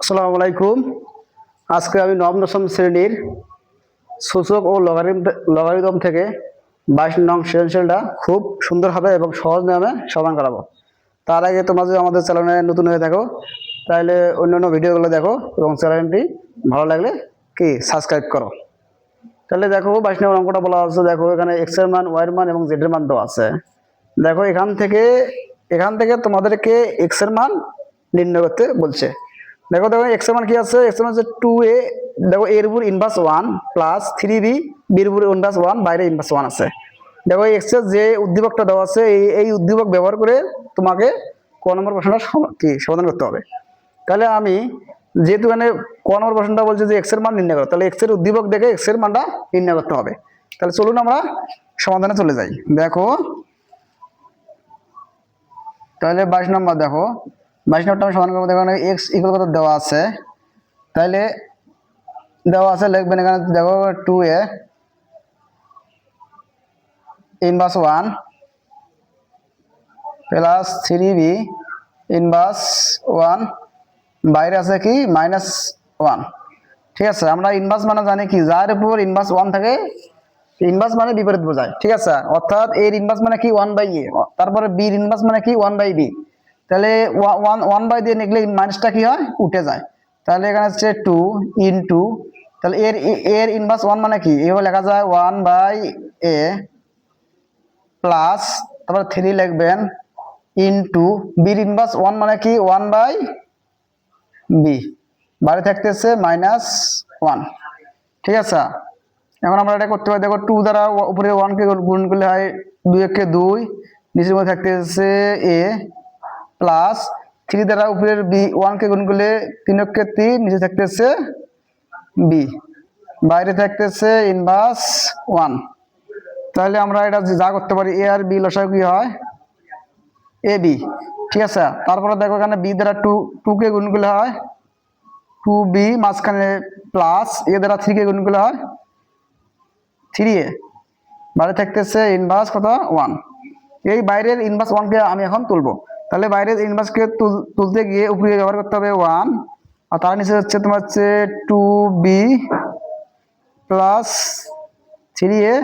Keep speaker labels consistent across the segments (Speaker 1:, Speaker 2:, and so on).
Speaker 1: আসসালামু আলাইকুম। আজকে আমি নবম দশম শ্রেণির সূচক ও লগারিম লগারিদম থেকে বাইশ নং সৃজনশীলটা খুব সুন্দরভাবে এবং সহজ নিয়মে সমাধান করাবো। তার আগে যদি আমাদের চ্যানেলে নতুন হয়ে থাকো, তাহলে অন্যান্য ভিডিওগুলো দেখো এবং চ্যানেলটি ভালো লাগলে কি সাবস্ক্রাইব করো। তাহলে দেখো বাইশ নম্বর অঙ্কটা বলা আছে, দেখো এখানে এক্সের মান ওয়াই এর মান এবং জেডের মান দেওয়া আছে। দেখো এখান থেকে এখান থেকে তোমাদেরকে এক্সের মান নির্ণয় করতে বলছে। দেখো দেখো এক্স মান কি আছে? এক্স মান হচ্ছে টু এ দেখো এর উপর inverse one plus three B বির উপর ইনভার্স ওয়ান বাইরে ইনভার্স ওয়ান আছে। দেখো এক্সের যে উদ্দীপকটা দেওয়া আছে, এই এই উদ্দীপক ব্যবহার করে তোমাকে ক নম্বর প্রশ্নটা কি, সমাধান করতে হবে। তাহলে আমি যেহেতু এখানে ক নম্বর প্রশ্নটা বলছে যে এক্সের মান নির্ণয় করো, তাহলে এক্সের উদ্দীপক দেখে এক্সের মানটা নির্ণয় করতে হবে। তাহলে চলুন আমরা সমাধানে চলে যাই। দেখো, তাহলে বাইশ নম্বর দেখো বাইশ নম্বরটা আমি সমাধান করব, দেখো এক্স ইকুয়াল কত দেওয়া আছে? তাহলে দেওয়া আছে, লিখবেন এখানে দেখো two A inverse one plus three B inverse one বাইরে আছে কি? মাইনাস ওয়ান ঠিক আছে, আমরা ইনভার্স মানে জানি কি? যার উপর ইনভার্স ওয়ান থাকে ইনভার্স মানে বিপরীত বোঝায়। ঠিক আছে, অর্থাৎ এর ইনভার্স মানে কি? ওয়ান বাই এ তারপরে বির ইনভার্স মানে কি? ওয়ান বাই বি তাহলে ওয়ান ওয়ান বাই দিয়ে নিকলে মাইনাসটা কি হয়? উঠে যায়। তাহলে এখানে হচ্ছে টু ইন টু তাহলে এর এর ইনভার্স ওয়ান মানে কি? এভাবে লেখা যায় ওয়ান বাই এ প্লাস তারপর থ্রি লিখবেন ইন টু বির ইনভার্স ওয়ান মানে কি? ওয়ান বাই বি বাইরে থাকতেছে মাইনাস ওয়ান ঠিক আছে? এখন আমরা এটা করতে পারি, দেখো টু দ্বারা উপরে ওয়ানকে গুণ করলে হয় দুই একে দুই, নিচের মধ্যে থাকতেছে এ প্লাস থ্রি দ্বারা উপরের বি, ওয়ানকে গুণ করলে তিন একে তিন, নিচে থাকতেছে বি। বাইরে থাকতেছে ইনভার্স ওয়ান তাহলে আমরা এটা যা করতে পারি, এ আর বি লসাগু কি হয়? A B. ঠিক আছে? তারপরে দেখো এখানে বি দ্বারা টু টুকে গুণ করলে হয় টু বি মাঝখানে প্লাস এ দ্বারা থ্রিকে গুণ করলে হয় থ্রি এ বাইরে থাকতেছে ইনভার্স কত? ওয়ান এই বাইরের ইনভার্স ওয়ানকে আমি এখন তুলবো। তাহলে বাইরের ইনভার্সকে তুলতে গিয়ে উপরে ব্যবহার করতে হবে ওয়ান আর তার নিচে হচ্ছে তোমার হচ্ছে two B plus three A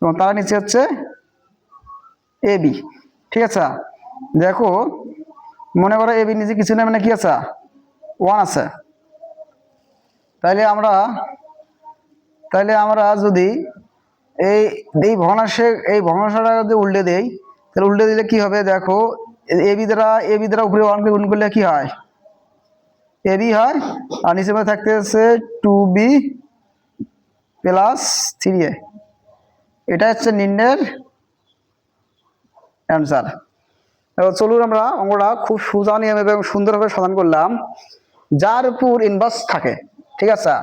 Speaker 1: এবং তার নিচে হচ্ছে এ বি ঠিক আছে? দেখো, মনে করো এ বি নিচে কিছু নেই মানে কি আছে? ওয়ান আছে। তাইলে আমরা তাইলে আমরা যদি এই এই ভগ্নাংশে এই ভগ্নাংশটা যদি উল্টে দেই, তাহলে উল্টে দিলে কি হবে? দেখো এ বি দ্বারা এ বি দ্বারা উপরে ওয়ানকে গুণ করলে কি হয়? এ বি হয়, আর নিচে মধ্যে থাকতে থাকতেছে two B plus three A. এটা হচ্ছে নিম্নের অ্যান্সার। চলুন আমরা অঙ্কটা খুব সোজা নিয়ম এবং সুন্দরভাবে সমাধান করলাম। যার উপর ইনভার্স থাকে, ঠিক আছে?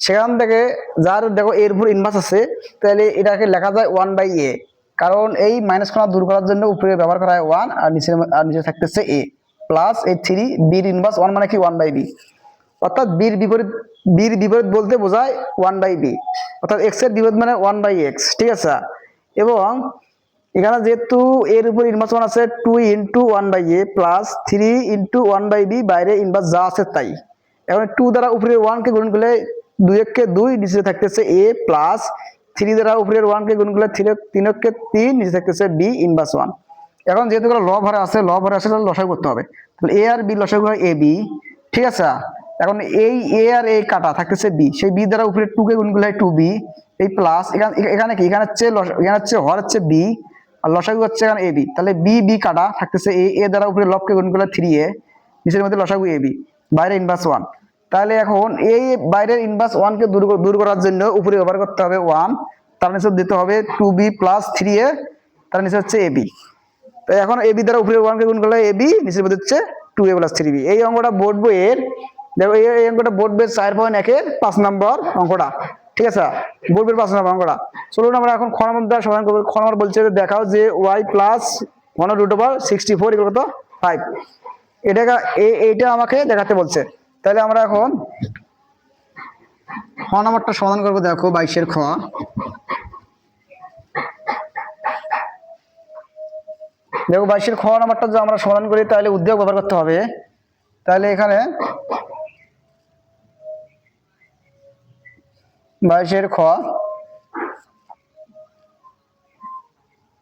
Speaker 1: সেখান থেকে যার, দেখো, এর উপর ইনভার্স আছে, তাহলে এটাকে লেখা যায় ওয়ান বাই এ কারণ এই মাইনাস খানা দূর করার জন্য উপরে ব্যবহার করা হয় ওয়ান আর নিচে আর নিচে থাকতেছে এ প্লাস এই থ্রি বির ইনভার্স ওয়ান মানে কি ওয়ান বাই বি অর্থাৎ বির বিপরীত বির বিপরীত বলতে বোঝায় ওয়ান বাই বি অর্থাৎ এক্সের বিপরীত মানে ওয়ান বাই এক্স ঠিক আছে? এবং এখানে যেহেতু এর উপর ইনভার্স ওয়ান আছে two into one by A plus three into one by B বাইরে ইনভার্স যা আছে তাই। এখন টু দ্বারা উপরে ওয়ানকে গুণ করলে দুই এককে দুই, নিচে থাকতেছে এ প্লাস থ্রি দ্বারা উপরের ওয়ানকে গুণ করলে থ্রি তিন এককে তিন, নিচে থাকতেছে বি ইনভার্স ওয়ান এখন যেহেতু ল ভরে আছে ল ভরে আছে, তাহলে লসাগু করতে হবে। তাহলে এ আর বি লসাগু হয় এ বি ঠিক আছে? এখন এই এ আর এ কাটা থাকতেছে বি সেই বি দ্বারা উপরে টু কে গুণ করলে হয় টু বি এই প্লাস এখানে এখানে কি? এখানে হচ্ছে এখানে হচ্ছে হর হচ্ছে বি আর লসাগু হচ্ছে এখানে এ বি তাহলে বি বি কাটা থাকতেছে এ এ দ্বারা উপরে লবকে গুণ করলে থ্রি এ নিচের মধ্যে লসাগু এ বি বাইরে ইনভার্স ওয়ান তাহলে এখন এই বাইরের ইনভার্স ওয়ানকে দূর দূর করার জন্য উপরে ব্যবহার করতে হবে ওয়ান তার নিচে দিতে হবে two B plus three A তার নিচে হচ্ছে এ বি তো এখন এ বি দ্বারা উপরে ওয়ানকে গুণ করলে এ বি নিচের মধ্যে হচ্ছে two A plus three B এই অঙ্কটা বোর্ড বইয়ের, দেখো এই অঙ্কটা বোর্ড বইয়ের চার পয়েন্ট একের পাঁচ নম্বর অঙ্কটা, ঠিক আছে? বোর্ড বইয়ের পাঁচ নম্বর অঙ্কটা। চলুন আমরা এখন খ দ্বারা সমাধান করব। খ নম্বর বলছে দেখাও যে Y plus one root over sixty four এগুলো কত ফাইভ এটাকে এ- এইটা আমাকে দেখাতে বলছে। তাহলে আমরা এখন খ নম্বরটা সমাধান করব, দেখো বাইশের খ। দেখো বাইশের খ নাম্বারটা যদি আমরা সমাধান করি, তাহলে উদ্যোগ ব্যবহার করতে হবে। তাহলে এখানে বাইশের খ,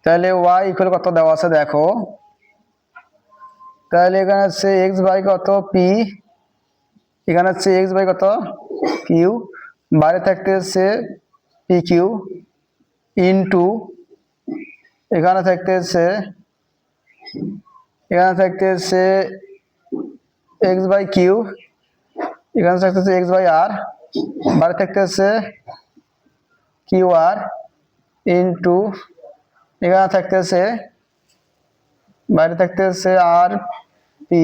Speaker 1: তাহলে ওয়াই ইকুয়াল কত দেওয়া আছে দেখো। তাহলে এখানে হচ্ছে এক্স বাই কত পি এখানে হচ্ছে এক্স বাই কত কিউ বাইরে থাকতে হচ্ছে পি কিউ ইন্টু এখানে থাকতে হচ্ছে এখানে থাকতে হচ্ছে এক্স বাই কিউ এখানে থাকতে হচ্ছে এক্স বাই আর বাইরে থাকতে হচ্ছে কিউ আর ইন্টু এখানে থাকতেছে বাইরে থাকতেছে আর পি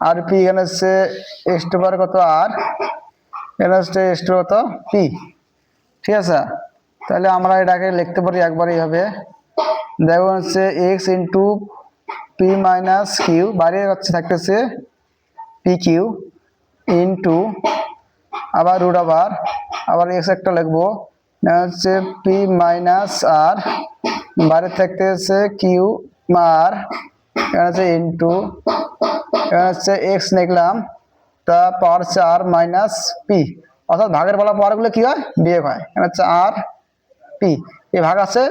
Speaker 1: আর পি এখানে হচ্ছে এক্স টু বার কত আর এখানে হচ্ছে এক্স টু কত পি ঠিক আছে? তাহলে আমরা এটাকে লিখতে পারি একবার এইভাবে। দেখো হচ্ছে X into P minus Q বাইরে হচ্ছে থাকতেছে পি কিউ ইন্টু আবার রুট আবার আবার এক্স একটা লিখব হচ্ছে পি মাইনাস আর বাইরে থাকতে হচ্ছে কিউ আর হচ্ছে ইন্টু এখানে হচ্ছে এক্স লিখলাম, তা পাওয়ার হচ্ছে আর মাইনাস পি অর্থাৎ ভাগের বলা পাওয়ারগুলো কি হয়? বিয়োগ হয়, এখানে হচ্ছে আর পি এই ভাগ আছে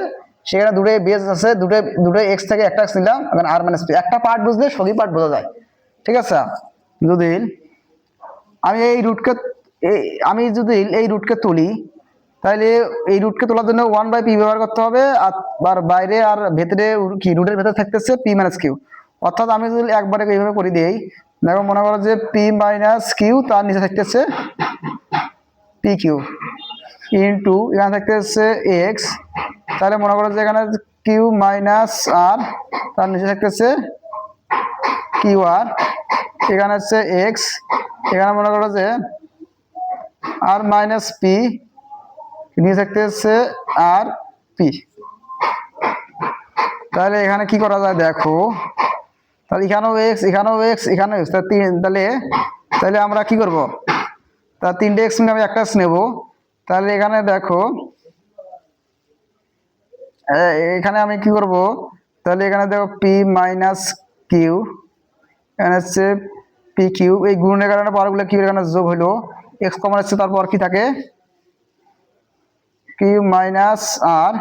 Speaker 1: সেখানে দুটো বেস আছে, দুটো দুটো এক্স থেকে একটা এক্স নিলাম, এখানে আর মাইনাস পি একটা পার্ট বুঝলে সবই পার্ট বোঝা যায়, ঠিক আছে? যদি আমি এই রুটকে আমি যদি এই রুটকে তুলি, তাহলে এই রুটকে তোলার জন্য ওয়ান বাই পি ব্যবহার করতে হবে, আর বাইরে আর ভেতরে কি রুটের ভেতরে থাকতেছে পি মাইনাস কিউ অর্থাৎ আমি যদি একবারে এইভাবে করে দিই, দেখো মনে করো যে পি মাইনাস কিউ তার নিচে থাকতেছে পি কিউ ইন্টু এখানে থাকতেছে এক্স তাহলে মনে করো যে এখানে কিউ মাইনাস আর তার নিচে থাকতেছে কিউ আর এখানে হচ্ছে এক্স এখানে মনে করো যে আর মাইনাস পি নিয়ে থাকতে হচ্ছে আর পি তাহলে এখানে কি করা যায় দেখো, তাহলে এখানেও এক্স এখানেও এক্স এখানেও এক্স তাহলে তিন, তাহলে তাহলে আমরা কি করব? তা তিনটে এক্স আমি একটা নেব। তাহলে এখানে দেখো এখানে আমি কি করব? তাহলে এখানে দেখো পি মাইনাস কিউ এখানে হচ্ছে পি কিউ এই গুণের কারণে পাওয়ারগুলো কি এখানে যোগ হলো এক্স কমন হচ্ছে তারপর কি থাকে? কিউ মাইনাস আর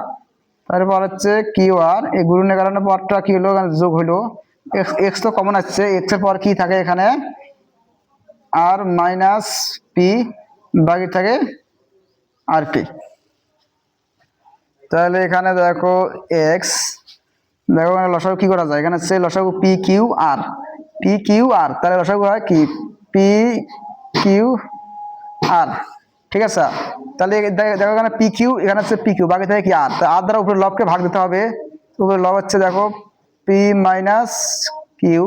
Speaker 1: তারপর হচ্ছে কিউ আর এই গুণের কারণে পাওয়ারটা কি হলো এখানে যোগ হলো এক্স এক্স তো কমন আসছে এক্সের পর কি থাকে এখানে? আর মাইনাস পি বাকি থাকে আর পি তাহলে এখানে দেখো এক্স দেখো এখানে লসাগু কি করা যায়? এখানে হচ্ছে লসাগু P Q R P Q R তাহলে লসাগু হয় কি? পি কিউ আর ঠিক আছে? তাহলে দেখো এখানে পি কিউ এখানে হচ্ছে পি কিউ বাকি থাকে কি আর আর দ্বারা উপরে লবকে ভাগ দিতে হবে। উপরে লব হচ্ছে দেখো পি মাইনাস কিউ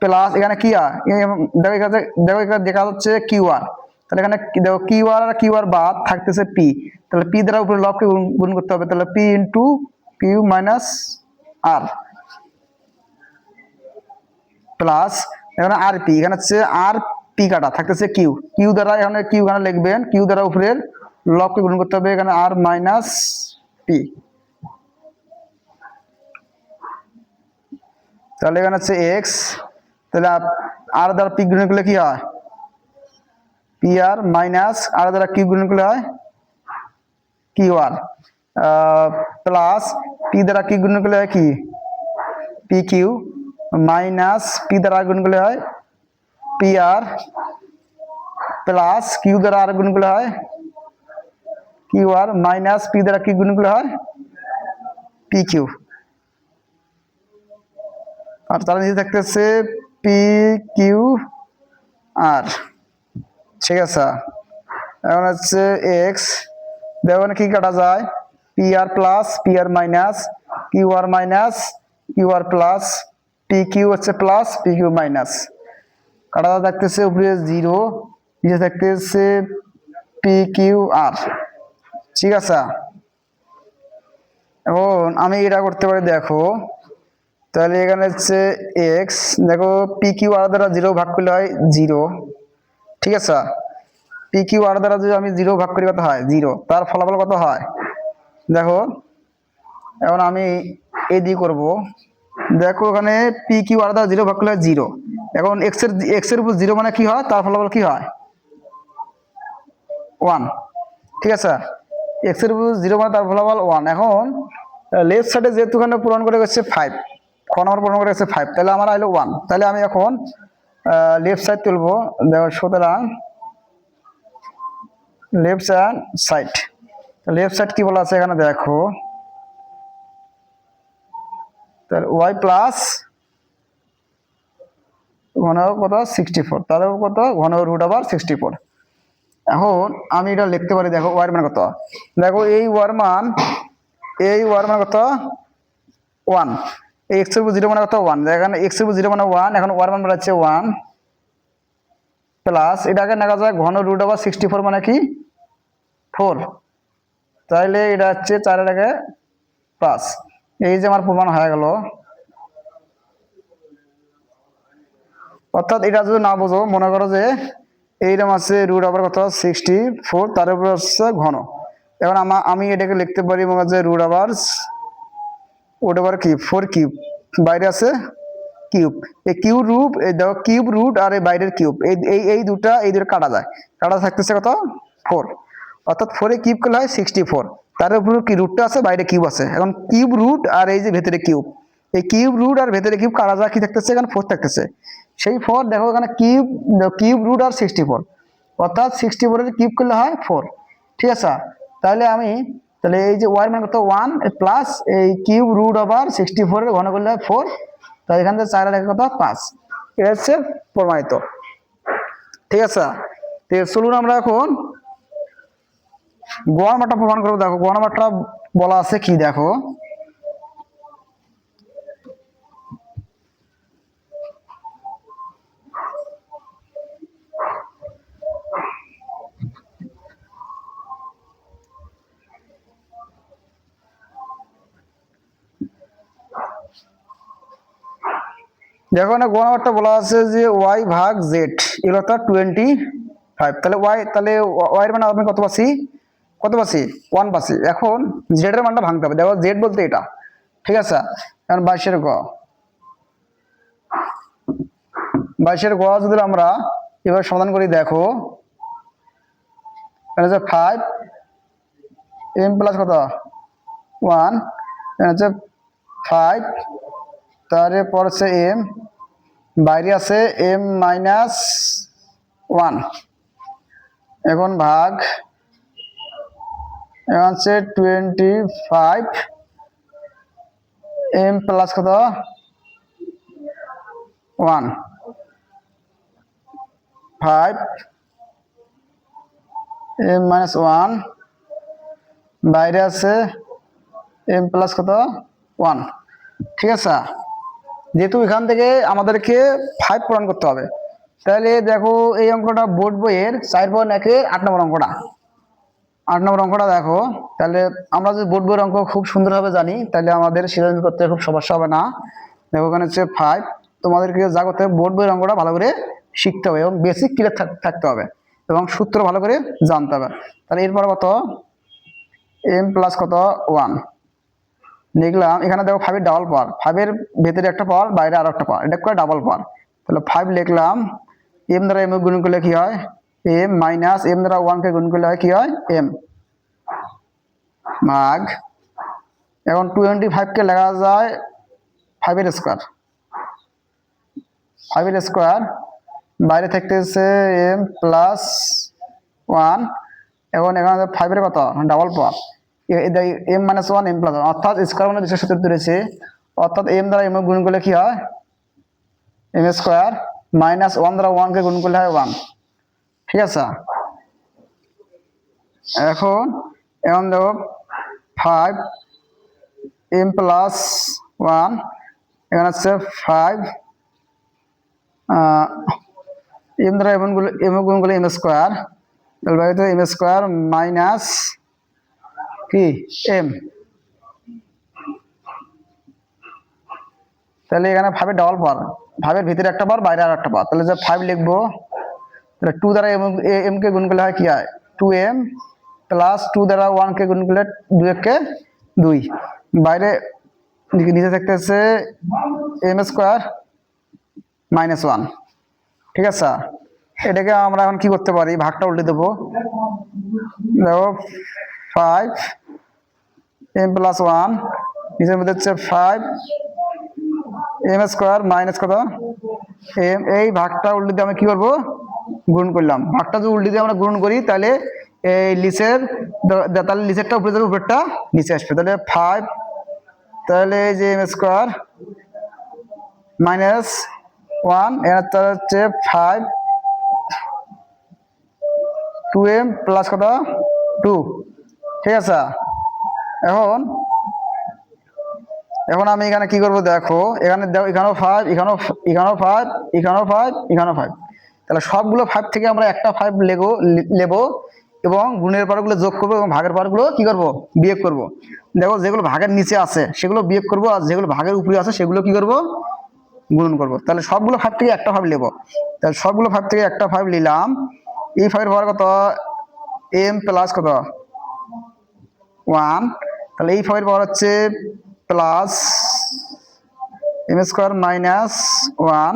Speaker 1: প্লাস এখানে কি আর দেখো এখানে দেখো এখানে দেখা যাচ্ছে কিউ আর তাহলে এখানে দেখো কিউ আর আর কিউ আর বাদ থাকতেছে পি তাহলে পি দ্বারা উপরে লবকে গুণ করতে হবে। তাহলে P into Q minus R plus এখানে আর পি এখানে হচ্ছে আর পি কাটা, থাকতেছে কিউ কিউ দ্বারা এখানে কিউ এখানে লিখবেন কিউ দ্বারা উপরের লবকে গুণ করতে হবে, এখানে আর মাইনাস পি তাহলে এখানে হচ্ছে এক্স তাহলে আর দ্বারা পি গুণ করলে কি হয়? পি আর মাইনাস আর দ্বারা কিউ গুণ করলে হয়? কিউ আর প্লাস পি দ্বারা কি গুণ হয় কি? পি কিউ মাইনাস পি দ্বারা গুণ হয় পি আর প্লাস কিউ দ্বারা আর গুণ হয় কিউ আর মাইনাস পি দ্বারা কি গুণ হয়? পি কিউ আর তার নিচে থাকতেছে পি কিউ আর ঠিক আছে? এখন হচ্ছে এক্স দেখুন কি কাটা যায়? P R plus P R minus Q R minus Q R plus P Q হচ্ছে প্লাস পি কিউ মাইনাস কাটা থাকতেছে উপরে জিরো নিচে থাকতেছে পি কিউ আর ঠিক আছে? এখন আমি এটা করতে পারি, দেখো। তাহলে এখানে হচ্ছে এক্স দেখো পি কিউ আর দ্বারা জিরো ভাগ করলে হয় জিরো ঠিক আছে? পি কিউ আর দ্বারা যদি আমি জিরো ভাগ করি কত হয়? জিরো তার ফলাফল কত হয়? দেখো, এখন আমি এই দিয়ে করব। দেখো ওখানে পি কিউ আর দ্বারা জিরো ভাগ করলে জিরো এখন এক্সের এক্সের উপর জিরো মানে কি হয়? তার ফলাফল কি হয়? ওয়ান ঠিক আছে? এক্সের উপর জিরো মানে তার ফলাফল ওয়ান এখন লেফট সাইডে যেহেতু এখানে পূরণ করে গেছে ফাইভ খ নম্বর পূরণ করে গেছে ফাইভ তাহলে আমার আইলো ওয়ান তাহলে আমি এখন লেফট সাইড তুলবো। দেখো, সুতরাং left hand side left side কি বলা আছে এখানে দেখো। তাহলে ওয়াই প্লাস ঘন কত সিক্সটি ফোর তার উপর কত ঘন রুট আবার সিক্সটি ফোর এখন আমি এটা লিখতে পারি, দেখো ওয়ার মান কত? দেখো এই ওয়ার মান, এই ওয়ার মান কত? ওয়ান এই এক্সের জিরো মানে কত? ওয়ান এখানে এক্সের জিরো মানে ওয়ান এখন ওয়ার মান বেড়াচ্ছে ওয়ান প্লাস এটাকে দেখা যায় ঘন রুট আবার সিক্সটি ফোর মানে কি? ফোর। তাইলে এটা হচ্ছে চারের আগে পাঁচ। এই যে আমার প্রমাণ হয়ে গেল। অর্থাৎ এটা যদি না বোঝো, মনে করো যে এইরকম আছে রুট আবার কত? সিক্সটি ফোর তার উপর হচ্ছে ঘন। এখন আমা- এটাকে লিখতে পারি মনে যে রুট আবার রুট আবার কি ফোর কিউব বাইরে আছে কিউব এই কিউব রুট এই দেখো কিউব রুট আর এই বাইরের কিউব এই এই দুটা, এই দুটো কাটা যায়। কাটা থাকতেছে কত? ফোর অর্থাৎ ফোরে কিউব করলে হয় সিক্সটি ফোর তার উপর কি রুটটা আছে? বাইরে কিউব আছে। এখন কিউব রুট আর এই যে ভেতরে কিউব এই কিউব রুট আর ভেতরে কিউব কাটা যায় কি থাকতেছে? এখানে ফোর থাকতেছে। সেই ফোর দেখো এখানে কিউব কিউব রুট আর সিক্সটি ফোর অর্থাৎ সিক্সটি ফোরের কিউব করলে হয় ফোর ঠিক আছে? তাহলে আমি, তাহলে এই যে ওয়াই মানে কত? ওয়ান প্লাস এই কিউব রুট ওভার সিক্সটি ফোরের ঘন করলে হয় ফোর তাই এখান থেকে চার রেখে কত? পাঁচ। এটা হচ্ছে প্রমাণিত। ঠিক আছে? তো চলুন আমরা এখন গণমাটা প্রমাণ করব। দেখো গণমাটা বলা আছে কি দেখো? দেখো না গণমাটা বলা আছে যে ওয়াই ভাগ জেড এগুলো অর্থাৎ টোয়েন্টি ফাইভ তাহলে ওয়াই তাহলে ওয়াই এর মানে আমি কত পাচ্ছি? কত পাচ্ছি? ওয়ান পাচ্ছি। এখন জেড এর মানটা ভাঙতে হবে। দেখো জেড বলতে এটা। ঠিক আছে? এখন বাইশের গ। বাইশের গ যদি আমরা এবার সমাধান করি, দেখো হচ্ছে ফাইভ এম প্লাস কত? ওয়ান হচ্ছে ফাইভ তারপর হচ্ছে এম বাইরে আছে এম মাইনাস ওয়ান এখন ভাগ হচ্ছে টোয়েন্টি ফাইভ এম প্লাস কত? One. Five M minus one. বাইরে আছে এম প্লাস কত? ওয়ান। ঠিক আছে? যেহেতু এখান থেকে আমাদেরকে ফাইভ পূরণ করতে হবে। তাহলে দেখো এই অঙ্কটা বোর্ড বইয়ের চার পয়েন্ট একের আট নম্বর অঙ্কটা। আট নম্বর অঙ্কটা দেখো। তাহলে আমরা যদি বোর্ড বইয়ের অঙ্ক খুব সুন্দরভাবে জানি, তাহলে আমাদের সিদ্ধান্ত করতে খুব সমস্যা হবে না। দেখো ওখানে হচ্ছে ফাইভ তোমাদেরকে যা করতে হবে বোর্ড বইয়ের অঙ্কটা ভালো করে শিখতে হবে এবং বেসিক ক্লিয়ার থাকতে হবে এবং সূত্র ভালো করে জানতে হবে। তাহলে এরপর কত? এম প্লাস কত? ওয়ান লিখলাম এখানে দেখো ফাইভের ডাবল পাওয়ার ফাইভের ভেতরে একটা পাওয়ার বাইরে আরও একটা পাওয়ার এটা করে ডাবল পাওয়ার তাহলে ফাইভ লিখলাম এম দ্বারা এম গুণ করলে কি হয়? এম মাইনাস এম দ্বারা ওয়ানকে গুণ করলে হয় কি হয়? এম মাগ এখন টোয়েন্টি ফাইভকে লেখা যায় ফাইভের স্কোয়ার ফাইভের স্কোয়ার বাইরে থাকতেছে এম প্লাস ওয়ান এখন এখানে ফাইভের কত? Double power M minus one M plus অর্থাৎ স্কোয়ার মানে দুশো সত্তর রয়েছে অর্থাৎ এম দ্বারা এম গুণ করলে কি হয়? এম স্কোয়ার মাইনাস ওয়ান দ্বারা ওয়ানকে গুণ করলে হয় ওয়ান ঠিক আছে? এখন এখন দেখো ফাইভ এম প্লাস ওয়ান এখানে হচ্ছে ফাইভ এম দ্বারা এমগুলো এম স্কোয়ার তাহলে এম স্কোয়ার মাইনাস কি? এম তাহলে এখানে ফাইভের ডবল পাওয়ার ফাইভের ভিতরে একটা পাওয়ার বাইরে আর একটা পাওয়ার তাহলে যে ফাইভ লিখব তাহলে টু দ্বারা এম এম কে গুণ করলে হয় কি হয়? টু এম প্লাস টু দ্বারা ওয়ান কে গুণ করলে দুই কে দুই। বাইরে নিচে- থাকতেছে এম স্কোয়ার মাইনাস ওয়ান ঠিক আছে? এটাকে আমরা এখন কি করতে পারি? ভাগটা উল্টে দেবো। দেখো ফাইভ এম প্লাস ওয়ান নিচের মধ্যে হচ্ছে ফাইভ এম স্কোয়ার মাইনাস কত? এম এই ভাগটা উল্টে দিয়ে আমরা কি করব? গুণ করলাম। ভাগটা যদি উল্টে দিয়ে আমরা গুণ করি, তাহলে এই লিসের তাহলে লিসেরটা উপরে যাবে, উপরেরটা নিচে আসবে। তাহলে ফাইভ তাহলে এই যে এম স্কোয়ার মাইনাস ওয়ানের তার হচ্ছে ফাইভ টু এম প্লাস কত? টু ঠিক আছে? এখন এখন আমি এখানে কি করব? দেখো, এখানে দেখো এখানেও ফাইভ এখানেও এখানেও ফাইভ এখানেও ফাইভ এখানেও ফাইভ তাহলে সবগুলো ফাইভ থেকে আমরা একটা ফাইভ লেগো নেব এবং গুণের পারগুলো যোগ করব এবং ভাগের পারগুলো কি করব? বিয়োগ করব। দেখো যেগুলো ভাগের নিচে আছে, সেগুলো বিয়োগ করব আর যেগুলো ভাগের উপরে আছে, সেগুলো কি করব? গুণন করব। তাহলে সবগুলো ফাইভ থেকে একটা ফাইভ নেব তাহলে সবগুলো ফাইভ থেকে একটা ফাইভ নিলাম। এই ফাইভের পাওয়ার কত? এম প্লাস কত? ওয়ান তাহলে এই ফাইভের পাওয়ার হচ্ছে plus M square minus one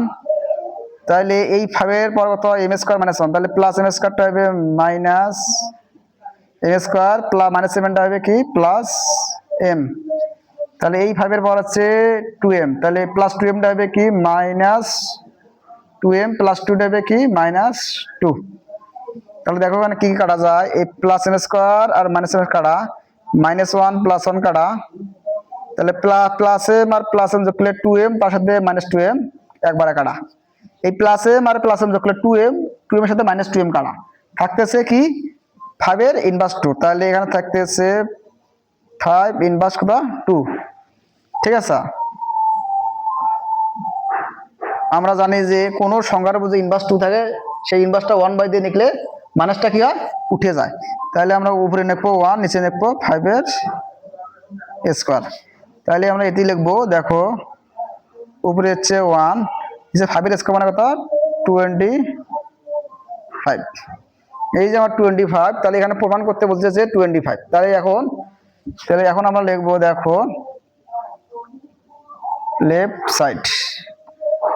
Speaker 1: তাহলে এই ফাইভের পর কত এম স্কোয়ার মাইনাস ওয়ান তাহলে প্লাস এম স্কোয়ারটা হবে minus M square plus minus সেভেনটা হবে কি? প্লাস এম তাহলে এই ফাইভের পর হচ্ছে টু এম তাহলে প্লাস টু এমটা হবে কি? মাইনাস টু এম প্লাস টুটা হবে কি? মাইনাস টু তাহলে দেখো এখানে কি কি কাটা যায়? এই প্লাস এম স্কোয়ার আর মাইনাস এম কাটা মাইনাস ওয়ান প্লাস ওয়ান কাটা। তাহলে প্লাস প্লাস এম আর প্লাস এম যোগ করলে টু এম তার সাথে মাইনাস টু এম একবারে কাটা। এই প্লাস এম আর প্লাস এম যোগ করলে টু এম টু এম এর সাথে মাইনাস টু এম কাটা থাকতেছে কি? ফাইভের ইনভার্স টু তাহলে এখানে থাকতেছে ফাইভ ইনভার্স কত টু ঠিক আছে? আমরা জানি যে কোনো সংখ্যার উপর যে ইনভার্স টু থাকে, সেই ইনভার্সটা ওয়ান বাই দিয়ে নিকলে মাইনাসটা কি হয়? উঠে যায়। তাহলে আমরা উপরে নেব ওয়ান নিচে নেব ফাইভের স্কোয়ার তাহলে আমরা এটি লিখব, দেখো, উপরে হচ্ছে ওয়ান নিচে ফাইভের স্কোয়ার মানে কত? টোয়েন্টি ফাইভ এই যে আমার টোয়েন্টি ফাইভ তাহলে এখানে প্রমাণ করতে বলছে যে টোয়েন্টি ফাইভ তাহলে এখন তাহলে এখন আমরা লিখব, দেখো লেফট সাইড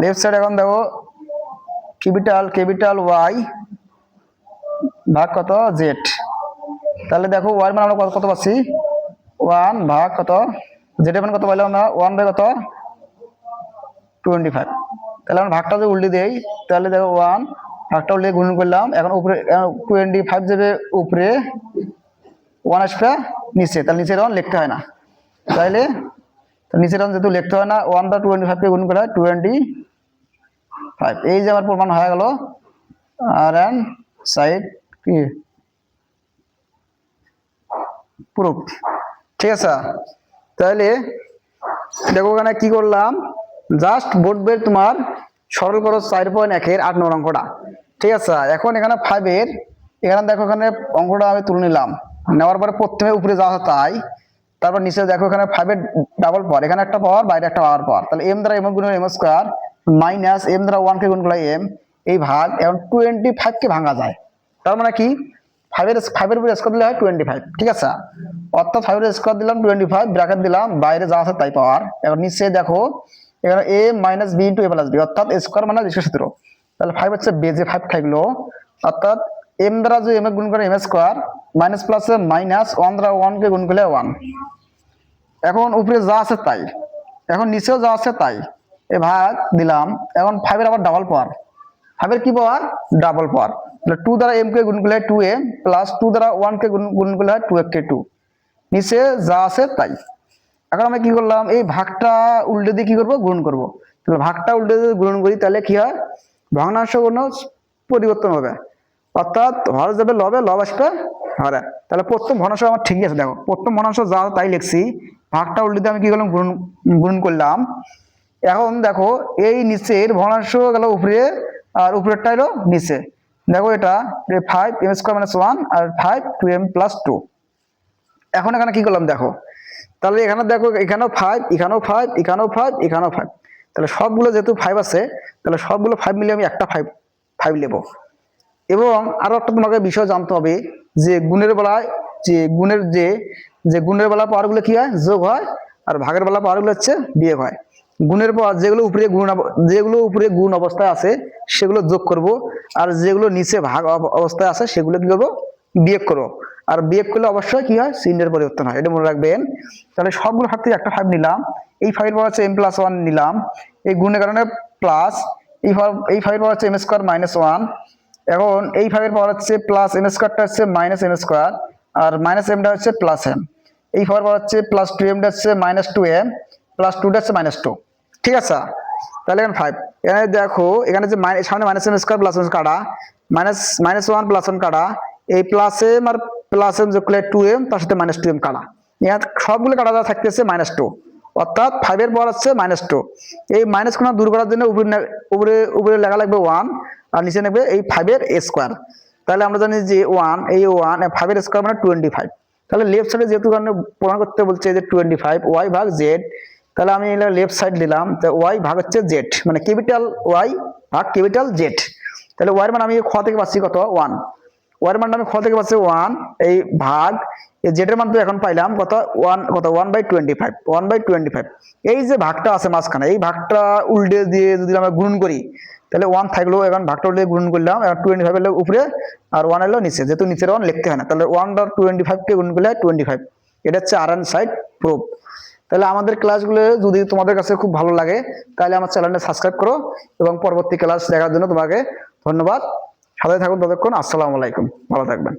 Speaker 1: লেফট সাইড এখন দেখো ক্যাপিটাল ক্যাপিটাল ওয়াই ভাগ কত? জেড তাহলে দেখো ওয়াই মানে আমরা কত কত পাচ্ছি? ওয়ান ভাগ কত? জেড মানে কত পাইলাম আমরা? ওয়ান বাই কত? টোয়েন্টি ফাইভ তাহলে আমরা ভাগটা যদি উল্টে দেই, তাহলে দেখো ওয়ান ভাগটা উল্টে গুণ করলাম। এখন উপরে টোয়েন্টি ফাইভ যাবে উপরে ওয়ান আসবে নিচে। তাহলে নিচের ওয়ান লিখতে হয় না। তাইলে তো নিচের ওয়ান যেহেতু লিখতে হয় না ওয়ান বা টোয়েন্টি ফাইভকে গুণ করা টোয়েন্টি ফাইভ এই যে আমার প্রমাণ হয়ে গেল। আর এন সাইড কি? প্রুফ ঠিক আছে? তাহলে দেখো ওখানে কি করলাম? জাস্ট বের তোমার সরল করো চার পয়েন্ট একের আট নম্বর অঙ্কটা। ঠিক আছে, এখন এখানে ফাইভের এখানে দেখো এখানে অঙ্কটা আমি তুলে নিলাম। নেওয়ার পরে প্রথমে উপরে যাওয়া তাই, তারপর নিচে দেখো এখানে ফাইভের ডাবল পাওয়ার এখানে একটা পাওয়ার বাইরে একটা পাওয়ার পাওয়ার তাহলে এম দ্বারা এম গুণ এম স্কোয়ার মাইনাস এম দ্বারা ওয়ানকে গুণ করলে এম এই ভাগ এখন টোয়েন্টি ফাইভকে ভাঙা যায়। তার মানে কি? ফাইভের ফাইভের উপরে স্কোয়ার দিলে হয় টোয়েন্টি ফাইভ ঠিক আছে? অর্থাৎ ফাইভের স্কোয়ার দিলাম টোয়েন্টি ফাইভ ব্র্যাকেট দিলাম, বাইরে যা আছে তাই পাওয়ার এবার নিচে দেখো এখানে A minus B into A plus B অর্থাৎ স্কোয়ার মানে একশো সতেরো। তাহলে ফাইভ হচ্ছে বেজে ফাইভ থাকল। অর্থাৎ এম দ্বারা যদি এম এ গুণ করে M square minus plus minus one দ্বারা ওয়ানকে গুণ করলে ওয়ান এখন উপরে যা আছে তাই। এখন নিচেও যা আছে তাই। এ ভাগ দিলাম। এখন ফাইভের আবার ডাবল পাওয়ার। ফাইভের কি পাওয়ার? ডাবল পাওয়ার। তাহলে টু দ্বারা এম কে গুণ করলে টু এম প্লাস টু দ্বারা ওয়ান কে গুণ গুণ করলে হয় টু কে টু নিচে যা আছে তাই। এখন আমরা কি করলাম? এই ভাগটা উল্টে দিয়ে কি করব? গুণ করব। ভাগটা উল্টে দিয়ে গুণ করি, তাহলে কি হয়? ভগ্নাংশ কোনো পরিবর্তন হবে। অর্থাৎ হর যাবে লবে, লব আসবে হরে। তাহলে প্রথম ভগ্নাংশ আমার ঠিকই আছে। দেখো, প্রথম ভগ্নাংশ যা তাই লিখছি। ভাগটা উল্টে দিয়ে আমি কি করলাম? গুণ গুণ করলাম। এখন দেখো, এই নিচের ভগ্নাংশ গেল উপরে, আর উপরেরটা হলো নিচে। দেখো এটা five M square minus one আর five two M plus two এখন এখানে কি করলাম? দেখো তাহলে এখানে দেখো, এখানেও ফাইভ এখানেও ফাইভ এখানেও ফাইভ এখানেও ফাইভ তাহলে সবগুলো যেহেতু ফাইভ আছে, তাহলে সবগুলো ফাইভ মিলে আমি একটা ফাইভ ফাইভ নেব। এবং আরও একটা তোমাকে বিষয় জানতে হবে, যে গুণের বেলায়, যে গুণের যে যে গুণের বেলা পাওয়ারগুলো কি হয়? যোগ হয়, আর ভাগের বেলা পাওয়ারগুলো হচ্ছে বিয়োগ হয়। গুণের পর যেগুলো উপরে গুণ যেগুলো উপরে গুণ অবস্থায় আছে, সেগুলো যোগ করব, আর যেগুলো নিচে ভাগ অবস্থায় আছে, সেগুলো কি করব? বিয়োগ করো আর বিয়োগ করলে অবশ্যই কি হয়? চিহ্নের পরিবর্তন হয়। এটা মনে রাখবেন। তাহলে সবগুলো ভাগ থেকে একটা ফাইভ নিলাম। এই ফাইভের পর হচ্ছে এম প্লাস ওয়ান নিলাম। এই গুণের কারণে প্লাস এই এই ফাইভের পর হচ্ছে এম স্কোয়ার মাইনাস ওয়ান এখন এই ফাইভের পর হচ্ছে প্লাস এম স্কোয়ারটা হচ্ছে মাইনাস এম স্কোয়ার আর মাইনাস এমটা হচ্ছে প্লাস এম এই ফাইভের পর হচ্ছে প্লাস টু এমটা হচ্ছে মাইনাস টু এম প্লাস টুটা হচ্ছে মাইনাস টু ঠিক আছে? তাহলে এখানে ফাইভ এখানে দেখো, এখানে যে সামনে minus M square plus M কাটা। Minus minus one plus one কাটা। এই প্লাস এম আর প্লাস এম যোগ করলে টু এম তার সাথে মাইনাস টু এম কাটা। এখানে সবগুলো কাটা দেওয়া থাকতেছে মাইনাস টু অর্থাৎ ফাইভের পর হচ্ছে মাইনাস টু এই মাইনাস কোনা দূর করার জন্য উপরে উপরে উপরে লেখা লাগবে ওয়ান আর নিচে নেবে এই ফাইভের স্কোয়ার তাহলে আমরা জানি যে ওয়ান এই ওয়ান ফাইভের স্কোয়ার মানে টোয়েন্টি ফাইভ তাহলে লেফট সাইডে যেহেতু কারণে প্রমাণ করতে বলছে যে টোয়েন্টি ফাইভ ওয়াই ভাগ জেড তাহলে আমি লেফট সাইড দিলাম, তো ওয়াই ভাগ হচ্ছে জেড মানে ক্যাপিটাল ওয়াই ভাগ ক্যাপিটাল জেড তাহলে ওয়াই মানে আমি খ থেকে পাচ্ছি কত? ওয়ান ওয়ার মান আমি খ থেকে পাচ্ছি ওয়ান এই ভাগ জেডের মান তো এখন পাইলাম, কত? ওয়ান কত? One by twenty five one by twenty five এই যে ভাগটা আছে মাঝখানে, এই ভাগটা উল্টে দিয়ে যদি আমরা গুণ করি, তাহলে ওয়ান থাকলেও এখন ভাগটা উল্টে গুণ করলাম এখন টোয়েন্টি ফাইভ এলো উপরে, আর ওয়ান এলো নিচে। যেহেতু নিচের ওয়ান লিখতে হয় না, তাহলে ওয়ান আর টোয়েন্টি ফাইভকে গুণ করলে টোয়েন্টি ফাইভ এটা হচ্ছে আর এন সাইড প্রুফ তাহলে আমাদের ক্লাসগুলো যদি তোমাদের কাছে খুব ভালো লাগে, তাহলে আমার চ্যানেলটা সাবস্ক্রাইব করো, এবং পরবর্তী ক্লাস দেখার জন্য তোমাকে ধন্যবাদ। সাথে থাকুন ততক্ষণ আসসালামু আলাইকুম ভালো থাকবেন।